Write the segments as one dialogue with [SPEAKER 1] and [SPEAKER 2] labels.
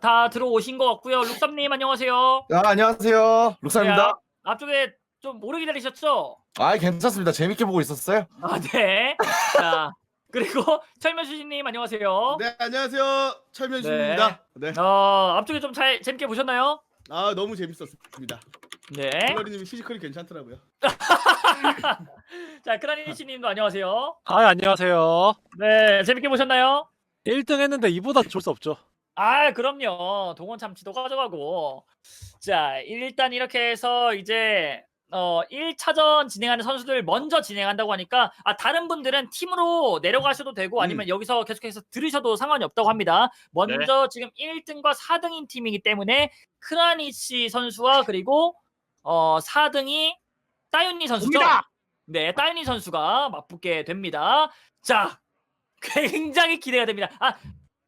[SPEAKER 1] 다 들어오신 것 같고요. 룩삼님 안녕하세요.
[SPEAKER 2] 아, 안녕하세요. 룩사입니다.
[SPEAKER 1] 네, 앞- 앞쪽에 좀 오래 기다리셨죠?
[SPEAKER 2] 아, 괜찮습니다. 재밌게 보고 있었어요.
[SPEAKER 1] 아 네. 자 그리고 철면수신님 안녕하세요.
[SPEAKER 3] 네 안녕하세요 철면수입니다. 네.
[SPEAKER 1] 어 앞쪽에 좀 잘 재밌게 보셨나요?
[SPEAKER 3] 아 너무 재밌었습니다.
[SPEAKER 1] 네.
[SPEAKER 3] 플로리님이 피지컬이 괜찮더라고요.
[SPEAKER 1] 자 크라니씨님도 안녕하세요.
[SPEAKER 4] 아 안녕하세요.
[SPEAKER 1] 네 재밌게 보셨나요?
[SPEAKER 4] 1등 했는데 이보다 좋을 수 없죠.
[SPEAKER 1] 아 그럼요. 동원 참치도 가져가고. 자 일단 이렇게 해서 이제 어 1차전 진행하는 선수들 먼저 진행한다고 하니까 아 다른 분들은 팀으로 내려가셔도 되고 아니면 여기서 계속해서 들으셔도 상관이 없다고 합니다. 먼저 지금 1등과 4등인 팀이기 때문에 크라니치 선수와 그리고 어 4등이 따윤니 선수죠.
[SPEAKER 3] 옵니다.
[SPEAKER 1] 네, 따윤니 선수가 맞붙게 됩니다. 자, 굉장히 기대가 됩니다. 아,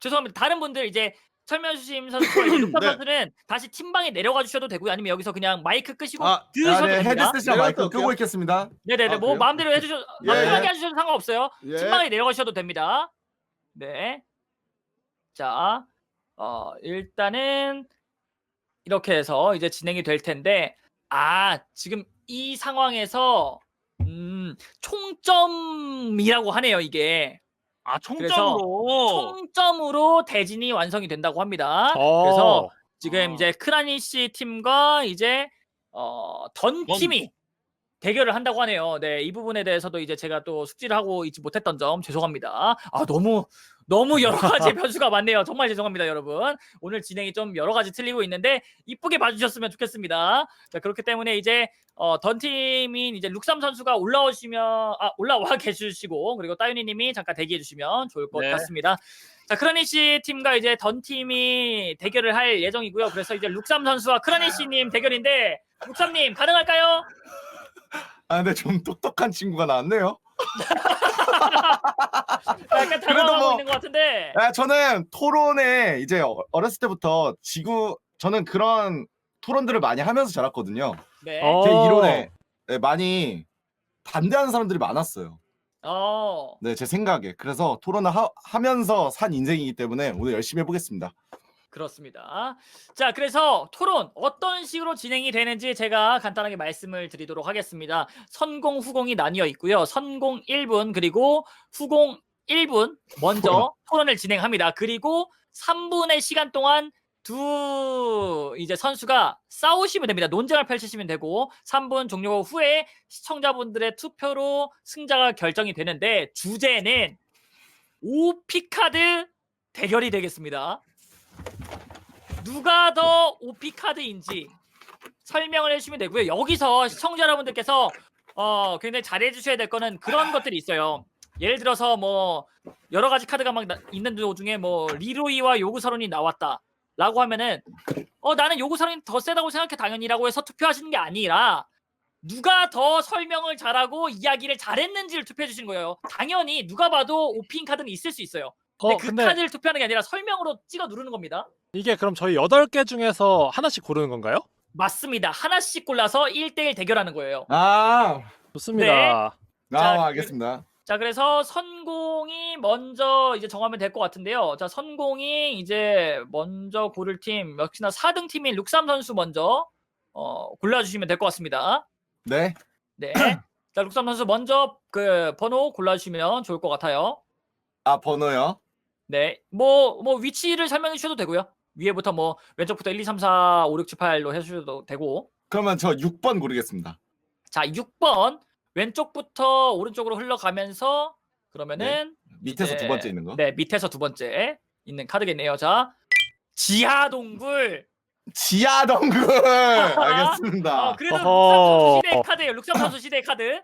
[SPEAKER 1] 죄송합니다. 다른 분들 이제 철면수심 선수와 이제 룩삼
[SPEAKER 3] 네.
[SPEAKER 1] 선수는 다시 팀방에 내려가 주셔도 되고요. 아니면 여기서 그냥 마이크 끄시고
[SPEAKER 3] 아,
[SPEAKER 1] 들으셔도
[SPEAKER 2] 아, 네,
[SPEAKER 1] 됩니다.
[SPEAKER 2] 헤드셋이랑
[SPEAKER 3] 내가
[SPEAKER 2] 마이크
[SPEAKER 3] 또
[SPEAKER 2] 끄고. 있겠습니다.
[SPEAKER 1] 네네네,
[SPEAKER 3] 아,
[SPEAKER 1] 뭐
[SPEAKER 3] 그래요?
[SPEAKER 1] 마음대로 해주셔,
[SPEAKER 3] 예.
[SPEAKER 1] 마음 편하게 해주셔도 상관없어요.
[SPEAKER 3] 예.
[SPEAKER 1] 팀방에 내려가셔도 됩니다. 네. 자, 어, 일단은 이렇게 해서 이제 진행이 될 텐데, 아, 지금 이 상황에서, 음, 총점이라고 하네요, 이게.
[SPEAKER 5] 아
[SPEAKER 1] 그래서
[SPEAKER 5] 총점으로
[SPEAKER 1] 총점으로 대진이 완성이 된다고 합니다.
[SPEAKER 4] 어.
[SPEAKER 1] 그래서 지금
[SPEAKER 5] 아.
[SPEAKER 1] 이제 크라니 씨 팀과 이제 어, 던
[SPEAKER 5] 던.
[SPEAKER 1] 팀이 대결을 한다고 하네요. 네, 이 부분에 대해서도 이제 제가 또 숙지를 하고 있지 못했던 점 죄송합니다. 아, 너무 너무 여러 가지 변수가 많네요. 정말 죄송합니다, 여러분. 오늘 진행이 좀 여러 가지 틀리고 있는데 이쁘게 봐주셨으면 좋겠습니다. 자, 그렇기 때문에 이제 어, 던 팀인 이제 룩삼 선수가 올라오시면 아 올라와 계주시고 그리고 따윤이님이 잠깐 대기해 주시면 좋을 것
[SPEAKER 5] 네.
[SPEAKER 1] 같습니다. 자, 크라니시 팀과 이제 던 팀이 대결을 할 예정이고요. 그래서 이제 룩삼 선수와 크라니시님 대결인데 룩삼님 가능할까요?
[SPEAKER 2] 아, 근데 좀 똑똑한 친구가 나왔네요.
[SPEAKER 1] 약간
[SPEAKER 2] 그래도
[SPEAKER 1] 당황하고
[SPEAKER 2] 뭐-
[SPEAKER 1] 있는 것 같은데.
[SPEAKER 2] 아, 저는 토론에 이제 어- 어렸을 때부터 지구, 저는 그런 토론들을 많이 하면서 자랐거든요.
[SPEAKER 1] 네.
[SPEAKER 4] 어.
[SPEAKER 2] 제 이론에 네, 많이 반대하는 사람들이 많았어요.
[SPEAKER 1] 어.
[SPEAKER 2] 네, 제 생각에. 그래서 토론을 하, 하면서 산 인생이기 때문에 오늘 열심히 해보겠습니다.
[SPEAKER 1] 그렇습니다. 자, 그래서 토론 어떤 식으로 진행이 되는지 제가 간단하게 말씀을 드리도록 하겠습니다. 선공, 후공이 나뉘어 있고요. 선공 1분 그리고 후공 1분 먼저 토론을 진행합니다. 그리고 3분의 시간 동안 두 이제 선수가 싸우시면 됩니다. 논쟁을 펼치시면 되고 3분 종료 후에 시청자분들의 투표로 승자가 결정이 되는데 주제는 오피카드 대결이 되겠습니다. 누가 더 오피 카드인지 설명을 해주시면 되고요. 여기서 시청자 여러분들께서 어 굉장히 잘해 주셔야 될 거는 그런 것들이 있어요. 예를 들어서 뭐 여러 가지 카드가 막 나- 있는 도중에 뭐 리로이와 요구서론이 나왔다라고 하면은 어 나는 요구서론이 더 세다고 생각해 당연히라고 해서 투표하시는 게 아니라 누가 더 설명을 잘하고 이야기를 잘했는지를 투표해 주신 거예요. 당연히 누가 봐도 오피인 카드는 있을 수 있어요. 근데 어그
[SPEAKER 4] 근데
[SPEAKER 1] 카드를 투표하는 게 아니라 설명으로 찍어 누르는 겁니다.
[SPEAKER 4] 이게 그럼 저희 8개 중에서 하나씩 고르는 건가요?
[SPEAKER 1] 맞습니다. 하나씩 골라서 1대1 대결하는 거예요.
[SPEAKER 2] 아,
[SPEAKER 4] 좋습니다.
[SPEAKER 1] 자,
[SPEAKER 2] 아,
[SPEAKER 1] 그-
[SPEAKER 2] 알겠습니다.
[SPEAKER 1] 자, 그래서 선공이 먼저 이제 정하면 될 것 같은데요. 자, 선공이 이제 먼저 고를 팀, 역시나 4등 팀인 룩삼 선수 먼저 어, 골라주시면 될 것 같습니다.
[SPEAKER 2] 네.
[SPEAKER 1] 네. 자, 룩삼 선수 먼저 그 번호 골라주시면 좋을 것 같아요.
[SPEAKER 2] 아, 번호요?
[SPEAKER 1] 네. 뭐, 뭐 위치를 설명해 주셔도 되고요. 위에부터 뭐 왼쪽부터 1, 2, 3, 4, 5, 6, 7, 8로 해주셔도 되고.
[SPEAKER 2] 그러면 저 6번 고르겠습니다.
[SPEAKER 1] 자, 6번 왼쪽부터 오른쪽으로 흘러가면서 그러면은
[SPEAKER 2] 밑에서
[SPEAKER 1] 이제-
[SPEAKER 2] 두 번째 있는 거.
[SPEAKER 1] 네, 밑에서 두 번째 있는 카드겠네요. 자, 지하 동굴.
[SPEAKER 2] 지하 덩굴! 알겠습니다.
[SPEAKER 1] 어, 그래도 룩삼. 선수 시대의 카드예요. 룩삼 선수 시대의 카드.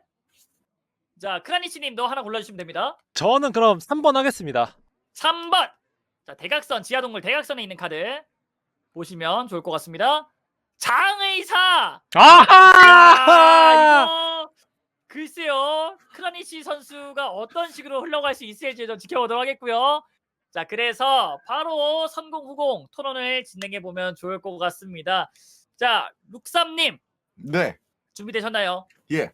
[SPEAKER 1] 자, 크라니치 님도 하나 골라 주시면 됩니다.
[SPEAKER 4] 저는 그럼 3번 하겠습니다.
[SPEAKER 1] 3번. 자, 대각선 지하 동굴 대각선에 있는 카드 보시면 좋을 것 같습니다. 장의사.
[SPEAKER 4] 아하!
[SPEAKER 1] 야, 이거 글쎄요. 크라니치 선수가 어떤 식으로 흘러갈 수 있을지 좀 지켜보도록 하겠고요. 자, 그래서 바로 선공 후공 토론을 진행해 보면 좋을 것 같습니다. 자, 룩삼님
[SPEAKER 2] 네.
[SPEAKER 1] 준비되셨나요?
[SPEAKER 2] 예.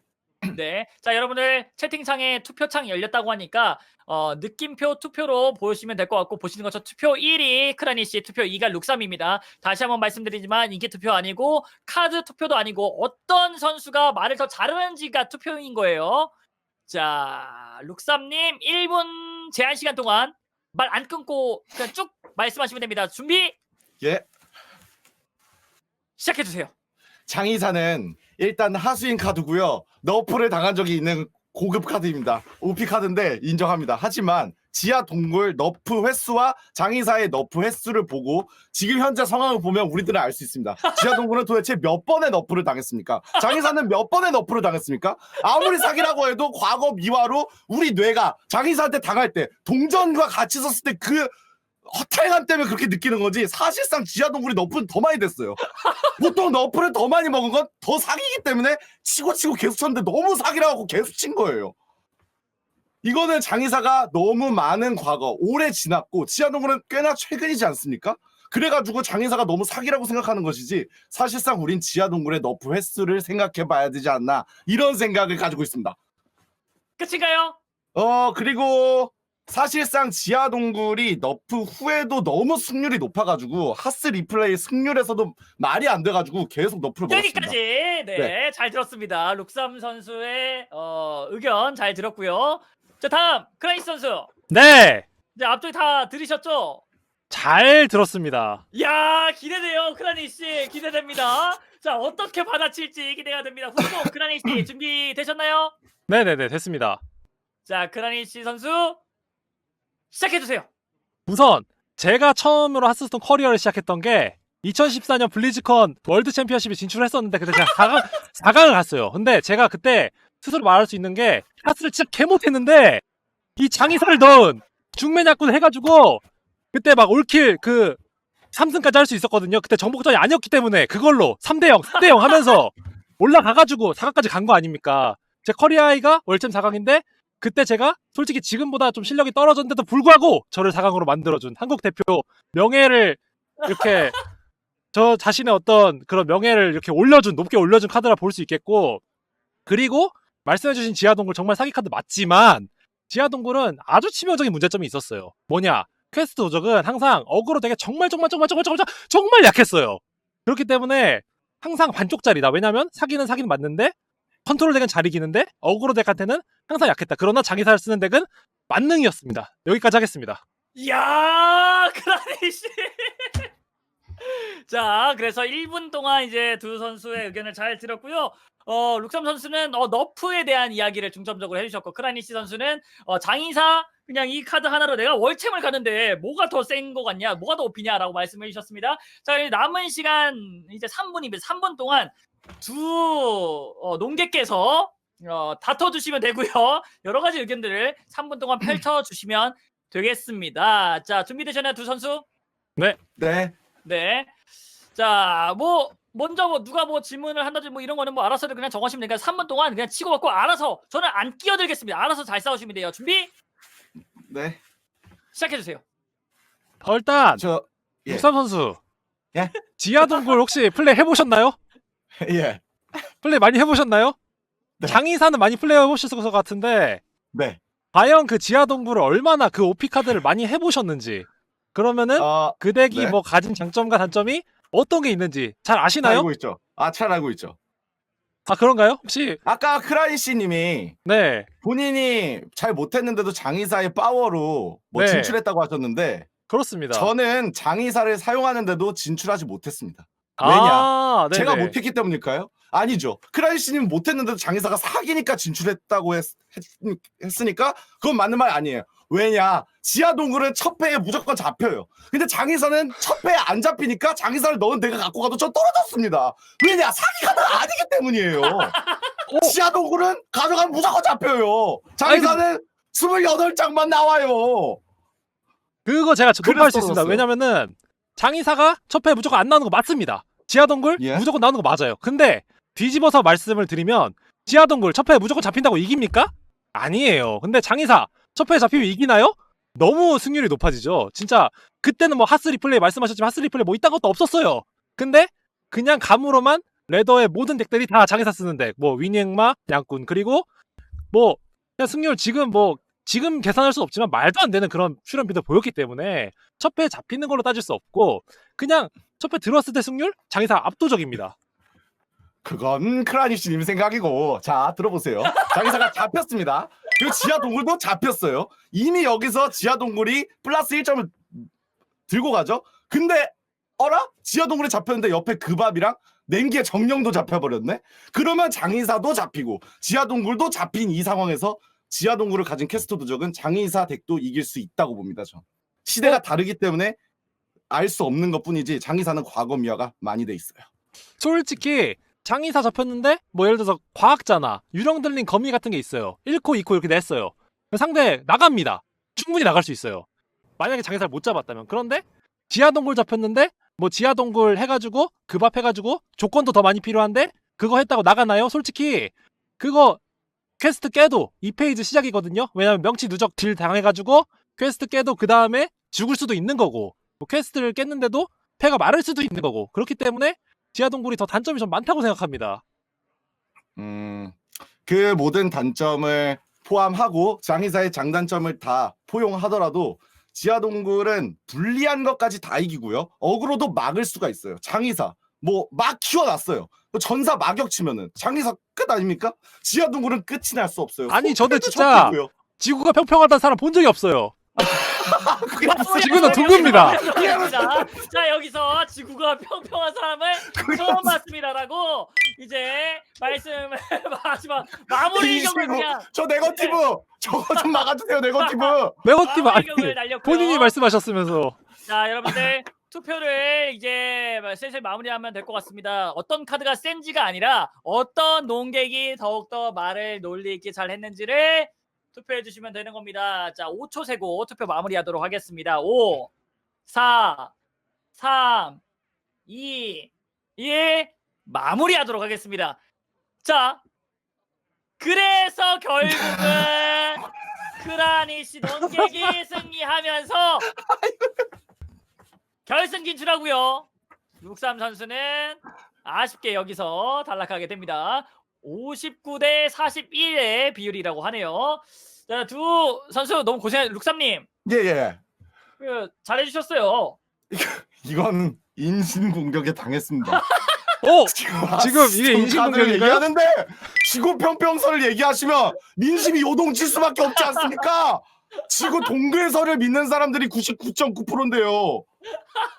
[SPEAKER 1] 네. 자, 여러분들 채팅창에 투표창이 열렸다고 하니까 어, 느낌표 투표로 보시면 될 것 같고 보시는 것처럼 투표 1이 크라니 씨, 투표 2가 룩삼입니다. 다시 한번 말씀드리지만 인기 투표 아니고 카드 투표도 아니고 어떤 선수가 말을 더 잘하는지가 투표인 거예요. 자, 룩삼님 1분 제한 시간 동안 말 안 끊고 그냥 쭉 말씀하시면 됩니다. 준비
[SPEAKER 2] 예.
[SPEAKER 1] 시작해 주세요.
[SPEAKER 2] 장의사는 일단 하수인 카드고요. 너프를 당한 적이 있는 고급 카드입니다. OP 카드인데 인정합니다. 하지만 지하 동굴 너프 횟수와 장의사의 너프 횟수를 보고 지금 현재 상황을 보면 우리들은 알 수 있습니다. 지하 동굴은 도대체 몇 번의 너프를 당했습니까? 장의사는 몇 번의 너프를 당했습니까? 아무리 사기라고 해도 과거 미화로 우리 뇌가 장의사한테 당할 때 동전과 같이 썼을 때그 허탈감 때문에 그렇게 느끼는 거지 사실상 지하 동굴이 너프는 더 많이 됐어요. 보통 너프를 더 많이 먹은 건 더 사기이기 때문에 치고 치고 계속 쳤는데 너무 사기라고 하고 계속 친 거예요. 이거는 장의사가 너무 많은 과거, 오래 지났고 지하 동굴은 꽤나 최근이지 않습니까? 그래가지고 장의사가 너무 사기라고 생각하는 것이지 사실상 우린 지하 동굴의 너프 횟수를 생각해봐야 되지 않나 이런 생각을 가지고 있습니다.
[SPEAKER 1] 끝인가요?
[SPEAKER 2] 어 그리고 사실상 지하 동굴이 너프 후에도 너무 승률이 높아가지고 하스 리플레이 승률에서도 말이 안 돼가지고 계속 너프를 먹었습니다.
[SPEAKER 1] 여기까지 네, 잘 들었습니다. 룩삼 선수의 어, 의견 잘 들었고요. 자 다음 크라이스 선수
[SPEAKER 4] 네,
[SPEAKER 1] 이제 앞쪽에 다 들으셨죠?
[SPEAKER 4] 잘 들었습니다.
[SPEAKER 1] 야 기대돼요 크라니 씨 기대됩니다. 자 어떻게 받아칠지 기대가 됩니다. 후보 크라니 씨 준비 되셨나요?
[SPEAKER 4] 네네네, 됐습니다.
[SPEAKER 1] 자 크라니 씨 선수 시작해 주세요.
[SPEAKER 4] 우선 제가 처음으로 하스스톤 커리어를 시작했던 게 2014년 블리즈컨 월드 챔피언십에 진출했었는데 그때 제가 4강, 4강을 갔어요. 근데 제가 그때 스스로 말할 수 있는 게 하스를 진짜 개 못했는데 이 장의사를 넣은 중매약군 해가지고 그때 막 올킬 그 3승까지 할 수 있었거든요. 그때 정복전이 아니었기 때문에 그걸로 3대0, 3대0 하면서 올라가가지고 4강까지 간 거 아닙니까? 제 커리어하이가 월챔 4강인데 그때 제가 솔직히 지금보다 좀 실력이 떨어졌는데도 불구하고 저를 4강으로 만들어준 한국 대표 명예를 이렇게 저 자신의 어떤 그런 명예를 이렇게 올려준 높게 올려준 카드라 볼 수 있겠고 그리고 말씀해주신 지하동굴 정말 사기 카드 맞지만 지하동굴은 아주 치명적인 문제점이 있었어요. 뭐냐 퀘스트 도적은 항상 어그로 되게 정말 정말 정말 정말 정말 정말 약했어요. 그렇기 때문에 항상 반쪽짜리다. 왜냐면 사기는 사기는 맞는데 컨트롤 덱은 잘 이기는데 어그로 덱한테는 항상 약했다. 그러나 장의사를 쓰는 덱은 만능이었습니다. 여기까지 하겠습니다.
[SPEAKER 1] 야 크라니 씨. 자, 그래서 1분 동안 이제 두 선수의 의견을 잘 들었고요. 어, 룩삼 선수는 어, 너프에 대한 이야기를 중점적으로 해주셨고, 크라니시 선수는 어, 장의사 그냥 이 카드 하나로 내가 월챔을 가는데 뭐가 더 센 거 같냐, 뭐가 더 오피냐라고 말씀해 주셨습니다. 자, 이제 남은 시간 이제 3분입니다. 3분 동안 두 어, 농객께서 어, 다퉈주시면 되고요. 여러 가지 의견들을 3분 동안 펼쳐주시면 되겠습니다. 자, 준비되셨나요, 두 선수?
[SPEAKER 2] 네.
[SPEAKER 1] 네. 자, 뭐 먼저 뭐 누가 뭐 질문을 한다든지 뭐 이런 거는 뭐 알아서 그냥 정하시면 되니까 3분 동안 그냥 치고 받고 알아서 저는 안 끼어들겠습니다. 알아서 잘 싸우시면 돼요. 준비
[SPEAKER 2] 네.
[SPEAKER 1] 시작해 주세요.
[SPEAKER 4] 어, 일단
[SPEAKER 2] 저 예.
[SPEAKER 4] 육삼 선수
[SPEAKER 2] 예?
[SPEAKER 4] 지하 동굴 혹시 플레이 해보셨나요?
[SPEAKER 2] 예.
[SPEAKER 4] 플레이 많이 해보셨나요?
[SPEAKER 2] 네.
[SPEAKER 4] 장의사는 많이 플레이 해보셨을 것 같은데
[SPEAKER 2] 네.
[SPEAKER 4] 과연 그 지하 동굴을 얼마나 그 OP 카드를 많이 해보셨는지 그러면은
[SPEAKER 2] 어,
[SPEAKER 4] 그 덱이
[SPEAKER 2] 네.
[SPEAKER 4] 뭐 가진 장점과 단점이 어떤 게 있는지 잘
[SPEAKER 2] 잘
[SPEAKER 4] 아시나요?
[SPEAKER 2] 알고 있죠. 아, 잘 알고 있죠.
[SPEAKER 4] 아 그런가요? 혹시
[SPEAKER 2] 아까 크라이시 님이
[SPEAKER 4] 네
[SPEAKER 2] 본인이 잘 못했는데도 장의사의 파워로 뭐
[SPEAKER 4] 네.
[SPEAKER 2] 진출했다고 하셨는데
[SPEAKER 4] 그렇습니다.
[SPEAKER 2] 저는 장의사를 사용하는데도 진출하지 못했습니다.
[SPEAKER 4] 아, 네네.
[SPEAKER 2] 제가 못했기 때문일까요? 아니죠. 크라이시님 못했는데도 장의사가 사기니까 진출했다고 했, 으니까 그건 맞는 말 아니에요. 왜냐 지하 동굴은 첫 패에 무조건 잡혀요. 근데 장의사는 첫 패에 안 잡히니까 장의사를 넣은 내가 갖고 가도 저 떨어졌습니다. 왜냐 사기가 아니기 때문이에요. 지하 동굴은 가져가면 무조건 잡혀요. 장의사는 28장만 나와요.
[SPEAKER 4] 그거 제가
[SPEAKER 2] 그래서
[SPEAKER 4] 접할 수 있습니다.
[SPEAKER 2] 떨어졌어요.
[SPEAKER 4] 왜냐면은 장의사가 첫패 무조건 안 나오는 거 맞습니다. 지하동굴
[SPEAKER 2] 예?
[SPEAKER 4] 무조건 나오는 거 맞아요. 근데 뒤집어서 말씀을 드리면 지하동굴 첫패 무조건 잡힌다고 이깁니까? 아니에요. 근데 장의사 첫패 잡히면 이기나요? 너무 승률이 높아지죠. 진짜 그때는 뭐 하스 리플레이 말씀하셨지만 하스 리플레이 뭐 이딴 것도 없었어요. 근데 그냥 감으로만 레더의 모든 덱들이 다 장의사 쓰는 덱. 뭐 위니액마, 양꾼 그리고 뭐 그냥 승률 지금 뭐 지금 계산할 수 없지만 말도 안 되는 그런 출연비도 보였기 때문에 첫패 잡히는 걸로 따질 수 없고 그냥 첫패 들어왔을 때 승률? 장의사 압도적입니다.
[SPEAKER 2] 그건 크라니씨님 생각이고. 자 들어보세요. 장의사가 잡혔습니다. 그리고 지하 동굴도 잡혔어요. 이미 여기서 지하 동굴이 플러스 1점을 들고 가죠. 근데 어라? 지하 동굴이 잡혔는데 옆에 그 밥이랑 냉기의 정령도 잡혀버렸네? 그러면 장의사도 잡히고 지하 동굴도 잡힌 이 상황에서 지하 동굴을 가진 캐스터 도적은 장의사 덱도 이길 수 있다고 봅니다 전 시대가 다르기 때문에 알 수 없는 것 뿐이지 장의사는 과거 미화가 많이 돼 있어요
[SPEAKER 4] 솔직히 장의사 잡혔는데 뭐 예를 들어서 과학자나 유령 들린 거미 같은 게 있어요. 1코, 2코 이렇게 냈어요. 상대 나갑니다. 충분히 나갈 수 있어요. 만약에 장의사를 못 잡았다면. 그런데 지하 동굴 잡혔는데 뭐 지하 동굴 해가지고 급압 해가지고 조건도 더 많이 필요한데 그거 했다고 나가나요? 솔직히 그거 퀘스트 깨도 2페이지 시작이거든요. 왜냐면 명치 누적 딜 당해가지고 퀘스트 깨도 그 다음에 죽을 수도 있는 거고 뭐 퀘스트를 깼는데도 패가 마를 수도 있는 거고 그렇기 때문에 지하동굴이 더 단점이 좀 많다고 생각합니다.
[SPEAKER 2] 음, 그 모든 단점을 포함하고 장의사의 장단점을 다 포용하더라도 지하동굴은 불리한 것까지 다 이기고요. 어그로도 막을 수가 있어요. 장의사 뭐 막 키워놨어요. 뭐 전사 마격 치면은 장의사 끝 아닙니까? 지하 동굴은 끝이 날 수 없어요.
[SPEAKER 4] 아니, 저도
[SPEAKER 2] 손패도
[SPEAKER 4] 진짜. 지구가 평평하다는 사람 본 적이 없어요.
[SPEAKER 1] 어,
[SPEAKER 4] 지구는 둥급니다.
[SPEAKER 1] 자, 자 여기서 지구가 평평한 사람을 처음 봤습니다라고 이제 말씀을 마지막 마무리 경을 그냥
[SPEAKER 2] 저 네거티브 저거 좀 막아주세요 네거티브.
[SPEAKER 4] 매거팀 아니. 본인이 말씀하셨으면서
[SPEAKER 1] 자 여러분들 투표를 이제 슬슬 마무리하면 될 것 같습니다. 어떤 카드가 센지가 아니라 어떤 농객이 더욱더 말을 논리 있게 잘 했는지를 투표해 주시면 되는 겁니다. 자 5초 세고 투표 마무리하도록 하겠습니다. 5, 4, 3, 2, 1 마무리하도록 하겠습니다. 자 그래서 결국은 크라니시 논객이 승리하면서 결승 진출하고요. 63 선수는 아쉽게 여기서 탈락하게 됩니다. 59 대 41의 비율이라고 하네요. 자, 두 선수 너무 고생, 룩삼님
[SPEAKER 2] 예 예.
[SPEAKER 1] 그, 잘해주셨어요.
[SPEAKER 2] 이건 인신 공격에 당했습니다.
[SPEAKER 4] 어
[SPEAKER 2] 지금
[SPEAKER 4] 지금 이게
[SPEAKER 2] 좀
[SPEAKER 4] 인신
[SPEAKER 2] 카드를
[SPEAKER 4] 공격인가요?
[SPEAKER 2] 얘기하는데 지구 평평설을 얘기하시면 민심이 요동칠 수밖에 없지 않습니까? 지구 동글설을 믿는 사람들이 99.9%인데요.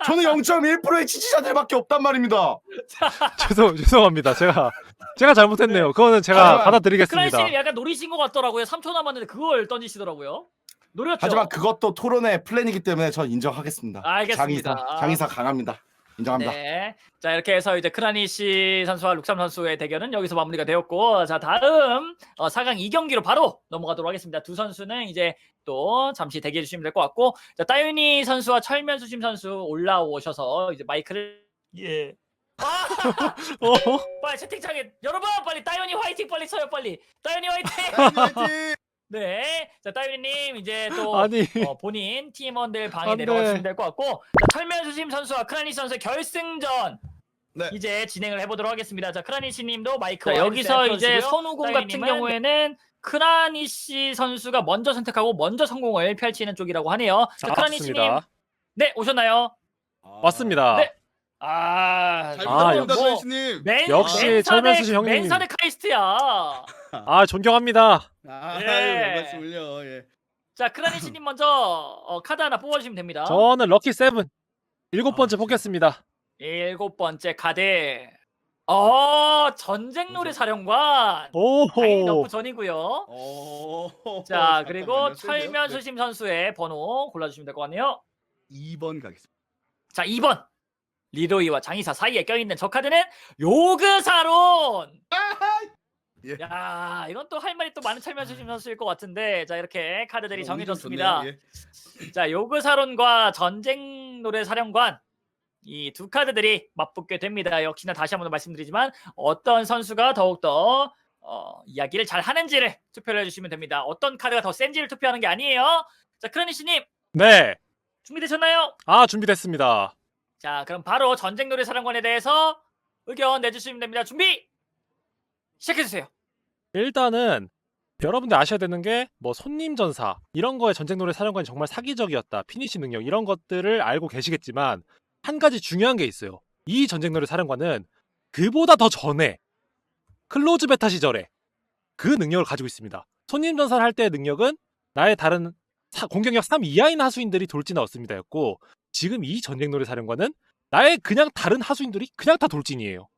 [SPEAKER 2] 저는 0.1%의 지지자들밖에 없단 말입니다.
[SPEAKER 4] 죄송 죄송합니다. 제가 제가 잘못했네요. 그거는 제가
[SPEAKER 2] 하지만
[SPEAKER 4] 받아드리겠습니다.
[SPEAKER 1] 크라이씨 약간 노리신 것 같더라고요. 3초 남았는데 그걸 던지시더라고요. 노렸죠.
[SPEAKER 2] 하지만 그것도 토론의 플랜이기 때문에 전 인정하겠습니다.
[SPEAKER 1] 알겠습니다.
[SPEAKER 2] 장의사, 장의사 강합니다. 인정합니다.
[SPEAKER 1] 네. 자 이렇게 해서 이제 크라니시 선수와 룩삼 선수의 대결은 여기서 마무리가 되었고 자 다음 어, 4강 2경기로 바로 넘어가도록 하겠습니다. 두 선수는 이제 또 잠시 대기해 주시면 될 것 같고 자 따윤이 선수와 철면 수심 선수 올라오셔서 이제 마이크를 예. 아,
[SPEAKER 4] 어?
[SPEAKER 1] 빨리 채팅창에 여러분 빨리 따윤이 화이팅 빨리 쳐요 빨리 따윤이 화이팅.
[SPEAKER 3] 화이팅!
[SPEAKER 1] 네. 자 따윤이님 이제 또
[SPEAKER 4] 아니
[SPEAKER 1] 어, 본인 팀원들 방에
[SPEAKER 4] 안 돼.
[SPEAKER 1] 내려가시면 될 것 같고 자, 철면수심 선수와 크라니시 선수의 결승전
[SPEAKER 3] 네.
[SPEAKER 1] 이제 진행을 해보도록 하겠습니다. 자 크라니시님도 마이크
[SPEAKER 2] 네,
[SPEAKER 1] 자, 여기서 이제. 선우공 같은
[SPEAKER 3] 따이님은-
[SPEAKER 1] 경우에는 크라니시 선수가 먼저 선택하고 먼저 성공을 펼치는 쪽이라고 하네요. 자, 크라니시님
[SPEAKER 4] 맞습니다.
[SPEAKER 1] 네 오셨나요?
[SPEAKER 4] 왔습니다.
[SPEAKER 1] 네. 아,
[SPEAKER 3] 잘
[SPEAKER 4] 아,
[SPEAKER 3] 부탁드립니다,
[SPEAKER 1] 뭐,
[SPEAKER 3] 조이스님.
[SPEAKER 1] 맨,
[SPEAKER 4] 역시
[SPEAKER 1] 맨산의-
[SPEAKER 4] 철면수심 형님.
[SPEAKER 1] 맨산의 카이스트야.
[SPEAKER 4] 아 존경합니다.
[SPEAKER 3] 아,
[SPEAKER 1] 예.
[SPEAKER 3] 별 말씀을요. 예.
[SPEAKER 1] 자 크라니시님 먼저 어, 카드 하나 뽑아주시면 됩니다.
[SPEAKER 4] 저는 럭키 세븐 일곱 번째
[SPEAKER 1] 아,
[SPEAKER 4] 뽑겠습니다.
[SPEAKER 1] 일곱 번째 카드. 어 전쟁 노래 사령관. 다행히 너프 전이고요.
[SPEAKER 3] 어.
[SPEAKER 1] 자 그리고. 철면 수심 선수의 번호 골라주시면 될 것 같네요.
[SPEAKER 3] 네. 2번 가겠습니다.
[SPEAKER 1] 자 2번 리도이와 장의사 사이에 껴있는 저 카드는 요그사론.
[SPEAKER 3] 예.
[SPEAKER 1] 야 이건 또 할 말이 또 많은 철면 수심 선수일 것 같은데 자 이렇게 카드들이
[SPEAKER 3] 어,
[SPEAKER 1] 정해졌습니다.
[SPEAKER 3] 좋네요. 예.
[SPEAKER 1] 자 요그사론과 전쟁 노래 사령관 이 두 카드들이 맞붙게 됩니다. 역시나 다시 한번 말씀드리지만 어떤 선수가 더욱더 어, 이야기를 잘 하는지를 투표를 해주시면 됩니다. 어떤 카드가 더 센지를 투표하는 게 아니에요. 자 크라니시님
[SPEAKER 4] 네.
[SPEAKER 1] 준비되셨나요?
[SPEAKER 4] 아 준비됐습니다.
[SPEAKER 1] 자 그럼 바로 전쟁 노래 사령관에 대해서 의견 내주시면 됩니다. 준비 시작해주세요.
[SPEAKER 4] 일단은 여러분들 아셔야 되는 게 뭐 손님 전사 이런 거에 전쟁 노래 사령관이 정말 사기적이었다 피니시 능력 이런 것들을 알고 계시겠지만 한 가지 중요한 게 있어요. 이 전쟁 노래 사령관은 그보다 더 전에 클로즈 베타 시절에 그 능력을 가지고 있습니다. 손님 전사를 할 때의 능력은 나의 다른 사- 공격력 3 이하인 하수인들이 돌진에 얻습니다였고 지금 이 전쟁 노래 사령관은 나의 그냥 다른 하수인들이 그냥 다 돌진이에요.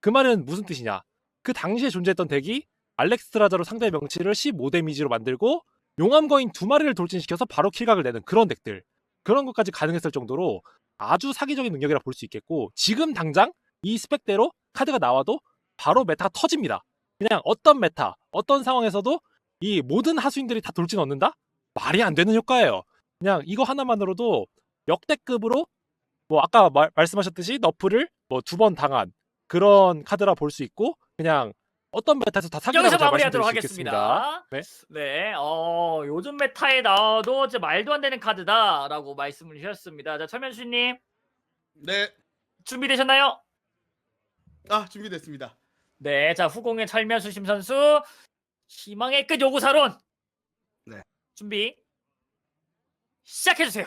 [SPEAKER 4] 그 말은 무슨 뜻이냐 그 당시에 존재했던 덱이 알렉스트라자로 상대 명치를 15 데미지로 만들고 용암 거인 두 마리를 돌진시켜서 바로 킬각을 내는 그런 덱들 그런 것까지 가능했을 정도로 아주 사기적인 능력이라 볼 수 있겠고 지금 당장 이 스펙대로 카드가 나와도 바로 메타가 터집니다. 그냥 어떤 메타, 어떤 상황에서도 이 모든 하수인들이 다 돌진 얻는다? 말이 안 되는 효과예요. 그냥 이거 하나만으로도 역대급으로 뭐 아까 말, 말씀하셨듯이 너프를 뭐 두 번 당한 그런 카드라 볼 수 있고 그냥 어떤 메타에서 다 사기라고
[SPEAKER 1] 여기서 마무리하도록. 하겠습니다.
[SPEAKER 4] 네.
[SPEAKER 1] 네, 어, 요즘 메타에 나와도 이제 말도 안 되는 카드다라고 말씀을 주셨습니다. 자, 철면수님
[SPEAKER 3] 네.
[SPEAKER 1] 준비되셨나요?
[SPEAKER 3] 아 준비됐습니다.
[SPEAKER 1] 네, 자 후공의 철면수 심 선수 희망의 끝 요구사론.
[SPEAKER 3] 네.
[SPEAKER 1] 준비 시작해 주세요.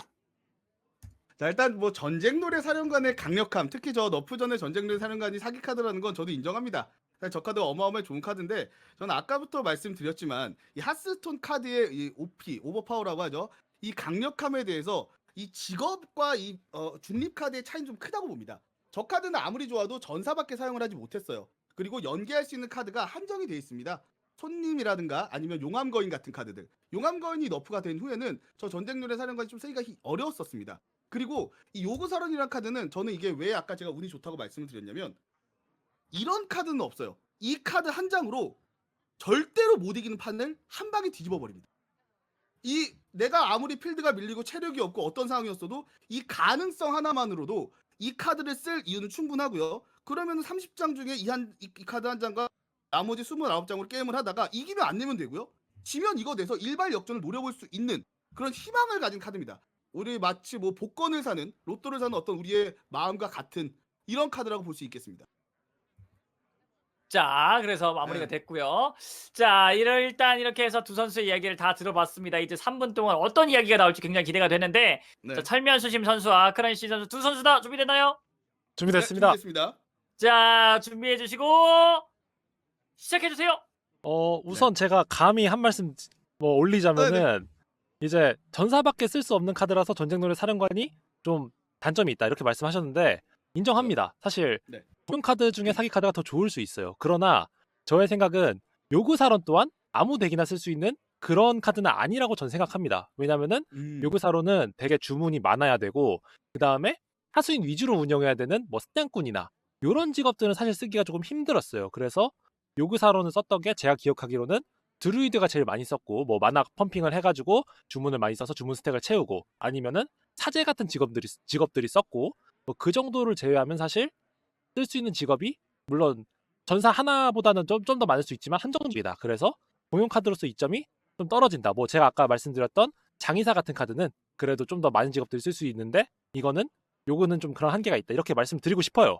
[SPEAKER 3] 자 일단 뭐 전쟁 노래 사령관의 강력함 특히 저 너프전의 전쟁 노래 사령관이 사기 카드라는 건 저도 인정합니다. 저 카드 어마어마하게 좋은 카드인데 저는 아까부터 말씀드렸지만 이 하스스톤 카드의 이 OP 오버파워라고 하죠. 이 강력함에 대해서 이 직업과 이 어, 중립 카드의 차이는 좀 크다고 봅니다. 저 카드는 아무리 좋아도 전사밖에 사용을 하지 못했어요. 그리고 연계할 수 있는 카드가 한정이 되어 있습니다. 손님이라든가 아니면 용암 거인 같은 카드들. 용암 거인이 너프가 된 후에는 저 전쟁 노래 사령관이 좀 쓰기가 히- 어려웠었습니다. 그리고 이 요구사론이란 카드는 저는 이게 왜 아까 제가 운이 좋다고 말씀을 드렸냐면 이런 카드는 없어요. 이 카드 한 장으로 절대로 못 이기는 판을 한 방에 뒤집어 버립니다. 이 내가 아무리 필드가 밀리고 체력이 없고 어떤 상황이었어도 이 가능성 하나만으로도 이 카드를 쓸 이유는 충분하고요. 그러면 30장 중에 이 한 이 카드 한 장과 나머지 29장으로 게임을 하다가 이기면 안 내면 되고요. 지면 이거 내서 일발 역전을 노려볼 수 있는 그런 희망을 가진 카드입니다. 우리 마치 뭐 복권을 사는 로또를 사는 어떤 우리의 마음과 같은 이런 카드라고 볼 수 있겠습니다.
[SPEAKER 1] 자, 그래서 마무리가
[SPEAKER 3] 네.
[SPEAKER 1] 됐고요. 자, 이를 일단 이렇게 해서 두 선수의 이야기를 다 들어봤습니다. 이제 3분 동안 어떤 이야기가 나올지 굉장히 기대가 되는데,
[SPEAKER 3] 네.
[SPEAKER 1] 자, 철면 수심 선수와 크란시 선수 두 선수 다 준비됐나요?
[SPEAKER 4] 준비됐습니다.
[SPEAKER 3] 네, 준비됐습니다.
[SPEAKER 1] 자, 준비해 주시고 시작해 주세요.
[SPEAKER 4] 어 우선 제가 감히 한 말씀 뭐 올리자면은 이제 전사밖에 쓸 수 없는 카드라서 전쟁 노래 사령관이 좀 단점이 있다 이렇게 말씀하셨는데 인정합니다. 사실
[SPEAKER 3] 네.
[SPEAKER 4] 좋은 카드 중에 사기 카드가 더 좋을 수 있어요. 그러나 저의 생각은 요구사론 또한 아무 덱이나 쓸 수 있는 그런 카드는 아니라고 전 생각합니다. 왜냐면은
[SPEAKER 3] 음.
[SPEAKER 4] 요구사로는 되게 주문이 많아야 되고 그 다음에 하수인 위주로 운영해야 되는 뭐 사냥꾼이나 이런 직업들은 사실 쓰기가 조금 힘들었어요. 그래서 요구사로는 썼던 게 제가 기억하기로는 드루이드가 제일 많이 썼고 뭐 만화 펌핑을 해가지고 주문을 많이 써서 주문 스택을 채우고 아니면은 사제 같은 직업들이 직업들이 썼고 뭐 그 정도를 제외하면 사실 쓸 수 있는 직업이 물론 전사 하나보다는 좀 좀 더 많을 수 있지만 한정적이다. 그래서 공용 카드로서 이점이 좀 떨어진다. 뭐 제가 아까 말씀드렸던 장의사 같은 카드는 그래도 좀 더 많은 직업들이 쓸 수 있는데 이거는 요거는 좀 그런 한계가 있다. 이렇게 말씀드리고 싶어요.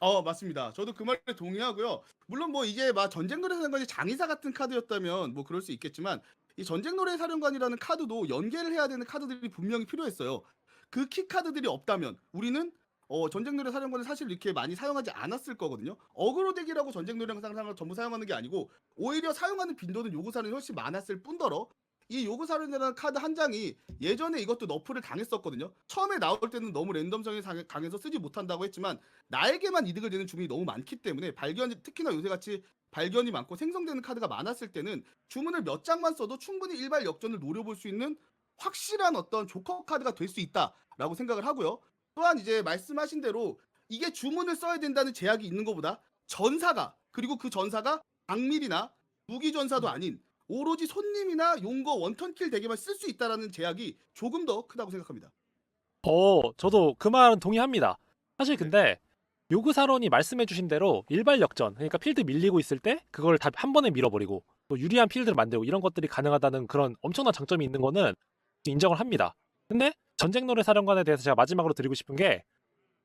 [SPEAKER 3] 어 맞습니다. 저도 그 말에 동의하고요. 물론 뭐 이게 막 전쟁 노래 사령관이 장의사 같은 카드였다면 뭐 그럴 수 있겠지만 이 전쟁 노래 사령관이라는 카드도 연계를 해야 되는 카드들이 분명히 필요했어요. 그 키 카드들이 없다면 우리는 어, 전쟁 노래 사령관을 사실 이렇게 많이 사용하지 않았을 거거든요. 어그로 덱이라고 전쟁 노래 사령관을 전부 사용하는 게 아니고 오히려 사용하는 빈도는 요구 사령이 훨씬 많았을 뿐더러 이 요구 사령이라는 카드 한 장이 예전에 이것도 너프를 당했었거든요. 처음에 나올 때는 너무 랜덤성이 강- 강해서 쓰지 못한다고 했지만 나에게만 이득을 내는 주문이 너무 많기 때문에 발견 특히나 요새같이 발견이 많고 생성되는 카드가 많았을 때는 주문을 몇 장만 써도 충분히 일발 역전을 노려볼 수 있는 확실한 어떤 조커 카드가 될 수 있다라고 생각을 하고요. 또한 이제 말씀하신 대로 이게 주문을 써야 된다는 제약이 있는 것보다 전사가 그리고 그 전사가 악밀이나 무기 전사도 아닌 오로지 손님이나 용거 원턴킬 덱에만 쓸 수 있다라는 제약이 조금 더 크다고 생각합니다.
[SPEAKER 4] 어, 저도 그 말은 동의합니다. 사실 근데 요구사론이 말씀해주신 대로 일발 역전, 그러니까 필드 밀리고 있을 때 그걸 다 한 번에 밀어버리고 또 유리한 필드를 만들고 이런 것들이 가능하다는 그런 엄청난 장점이 있는 거는 인정을 합니다. 근데 전쟁 노래 사령관에 대해서 제가 마지막으로 드리고 싶은 게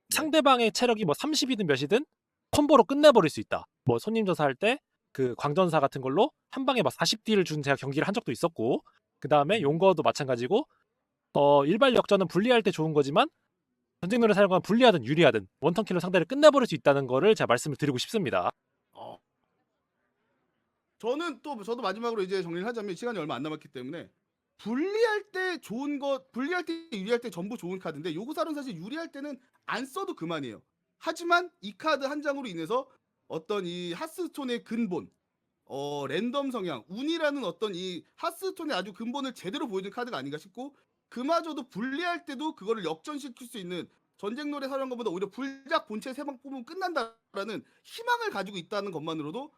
[SPEAKER 4] 상대방의 체력이 뭐 30이든 몇이든 콤보로 끝내버릴 수 있다. 뭐 손님 조사할 때 그 광전사 같은 걸로 한 방에 막 40딜을 준 제가 경기를 한 적도 있었고 그 다음에 용거도 마찬가지고 어 일발 역전은 분리할 때 좋은 거지만 전쟁 노래 사용하면 불리하든 유리하든 원턴킬로 상대를 끝내버릴 수 있다는 거를 제가 말씀을 드리고 싶습니다.
[SPEAKER 3] 어. 저는 또 저도 마지막으로 이제 정리를 하자면 시간이 얼마 안 남았기 때문에 분리할 때 좋은 것, 분리할 때 유리할 때 전부 좋은 카드인데 요구사는 사실 유리할 때는 안 써도 그만이에요. 하지만 이 카드 한 장으로 인해서 어떤 이 하스스톤의 근본, 어 랜덤 성향, 운이라는 어떤 이 하스스톤의 아주 근본을 제대로 보여준 카드가 아닌가 싶고 그마저도 분리할 때도 그거를 역전시킬 수 있는 전쟁 노래 사는 것보다 오히려 불작 본체 세 방 뽑으면 끝난다라는 희망을 가지고 있다는 것만으로도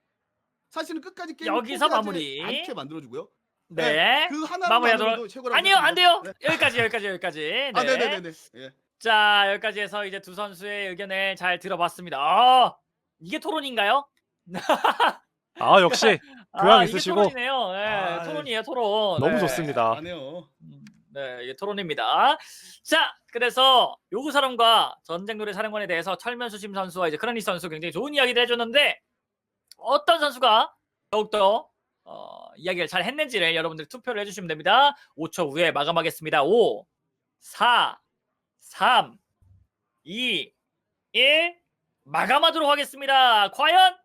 [SPEAKER 3] 사실은 끝까지 게임
[SPEAKER 1] 여기서 마무리.
[SPEAKER 3] 않게 만들어주고요.
[SPEAKER 1] 네.
[SPEAKER 3] 그
[SPEAKER 1] 마무리하도록-
[SPEAKER 3] 하나만으로도 최고라고
[SPEAKER 1] 아니요, 안 돼요.
[SPEAKER 3] 생각합니다.
[SPEAKER 1] 여기까지, 여기까지, 여기까지. 네.
[SPEAKER 3] 아, 네 네 네 네. 예.
[SPEAKER 1] 자, 여기까지 해서 이제 두 선수의 의견을 잘 들어봤습니다. 아, 이게 토론인가요?
[SPEAKER 4] 아 역시
[SPEAKER 1] 아,
[SPEAKER 4] 교양
[SPEAKER 1] 이게
[SPEAKER 4] 있으시고.
[SPEAKER 1] 토론이네요. 네,
[SPEAKER 3] 아,
[SPEAKER 1] 토론이에요, 토론.
[SPEAKER 4] 너무
[SPEAKER 1] 네.
[SPEAKER 4] 좋습니다.
[SPEAKER 3] 안 해요.
[SPEAKER 1] 음, 네, 이게 토론입니다. 자, 그래서 요구 사령과 전쟁 노래 사령관에 대해서 철면수 심 선수와 이제 크라니 선수 굉장히 좋은 이야기를 해줬는데 어떤 선수가 더욱더 어, 이야기를 잘 했는지를 여러분들 투표를 해주시면 됩니다. 5초 후에 마감하겠습니다. 5, 4, 3, 2, 1 마감하도록 하겠습니다. 과연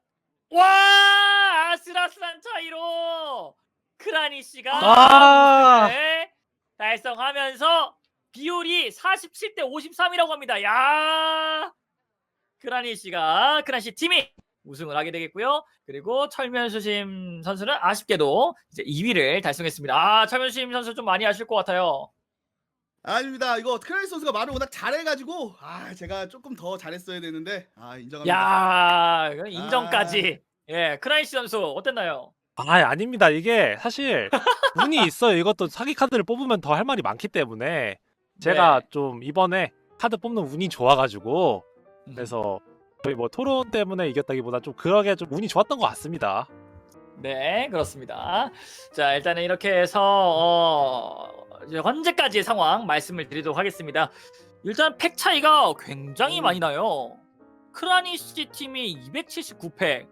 [SPEAKER 1] 와 아슬아슬한 차이로 크라니 씨가
[SPEAKER 4] 아.
[SPEAKER 1] 네, 달성하면서 비율이 47대 53이라고 합니다. 야 크라니 씨가 크라니 씨 팀이 우승을 하게 되겠고요. 그리고 철면수심 선수는 아쉽게도 이제 2위를 달성했습니다. 아 철면수심 선수 좀 많이 아실 것 같아요.
[SPEAKER 3] 아닙니다. 이거 크라이스 선수가 말을 워낙 잘해가지고 아 제가 조금 더 잘했어야 되는데 아 인정합니다.
[SPEAKER 1] 야 이건 인정까지. 예 크라니 씨 선수 어땠나요?
[SPEAKER 4] 아 아닙니다. 이게 사실 운이 있어요. 이것도 사기 카드를 뽑으면 더 할 말이 많기 때문에 제가
[SPEAKER 1] 네.
[SPEAKER 4] 좀 이번에 카드 뽑는 운이 좋아가지고
[SPEAKER 1] 음.
[SPEAKER 4] 그래서 거의 뭐 토론 때문에 이겼다기보다 좀 그러게 좀 운이 좋았던 것 같습니다.
[SPEAKER 1] 네, 그렇습니다. 자, 일단은 이렇게 해서 어, 이제 현재까지의 상황 말씀을 드리도록 하겠습니다. 일단 팩 차이가 굉장히
[SPEAKER 3] 음.
[SPEAKER 1] 많이 나요. 크라니시 팀이 279팩,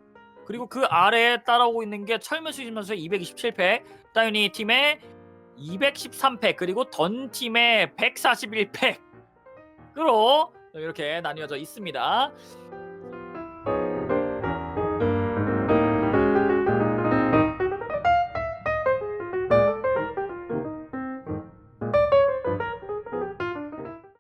[SPEAKER 1] 그리고 그 아래에 따라오고 있는 게 철면수심 선수의 227팩, 따윤이 팀의 213팩, 그리고 던 팀의 141팩으로 이렇게 나뉘어져 있습니다.